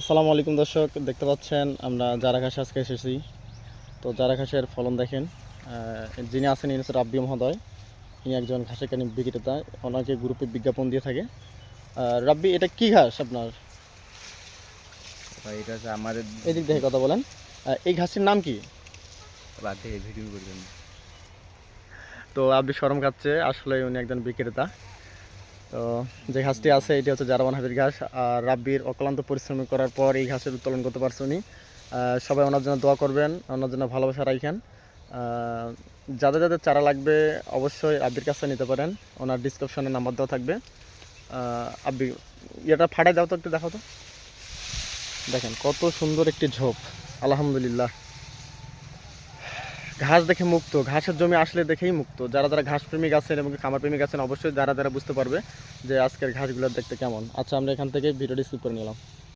আসসালামু আলাইকুম দর্শক দেখতে পাচ্ছেন আমরা জারা ঘাসে আজকে এসেছি। তো জারা ঘাসের ফলন দেখেন যিনি আছেন ইনি হচ্ছে রাব্বি মহোদয়। ইনি একজন ঘাসের কানি বিক্রেতা ওনাকে গ্রুপে বিজ্ঞাপন দিয়ে থাকে। রাব্বি এটা কি ঘাস আপনার? এটা হচ্ছে আমাদের এদিক দেখে কথা বলেন। এই ঘাসের নাম কি? বাদ ভিডিও করবেন। তো আব্বি সরম খাচ্ছে আসলে উনি একজন বিক্রেতা। তো যে ঘাসটি আছে, এটি হচ্ছে জারাবান হাবির ঘাস। আর রাব্বির অক্লান্ত পরিশ্রম করার পর এই ঘাসের উত্তোলন করতে পারছে উনি। সবাই ওনার জন্য দোয়া করবেন, ওনার জন্য ভালোবাসা রাখেন যাদের যাদের চারা লাগবে, অবশ্যই আব্বির কাছে নিতে পারেন। ওনার ডিসক্রিপশনে নাম্বার দেওয়া থাকবে। আব্বি এটা ফাটাই দাও তো একটু, দেখাও তো। দেখেন, কত সুন্দর একটি ঝোপ। আলহামদুলিল্লাহ। ঘাস দেখে মুক্ত, ঘাসের জমি আসলে দেখেই মুক্ত। যারা যারা ঘাস প্রেমিক আছেন এবং খামার প্রেমিক আছেন, অবশ্যই যারা যারা বুঝতে পারবে যে আজকের ঘাসগুলো দেখতে কেমন। আচ্ছা আমরা এখান থেকে ভিডিওটি স্কিপ করে নিলাম।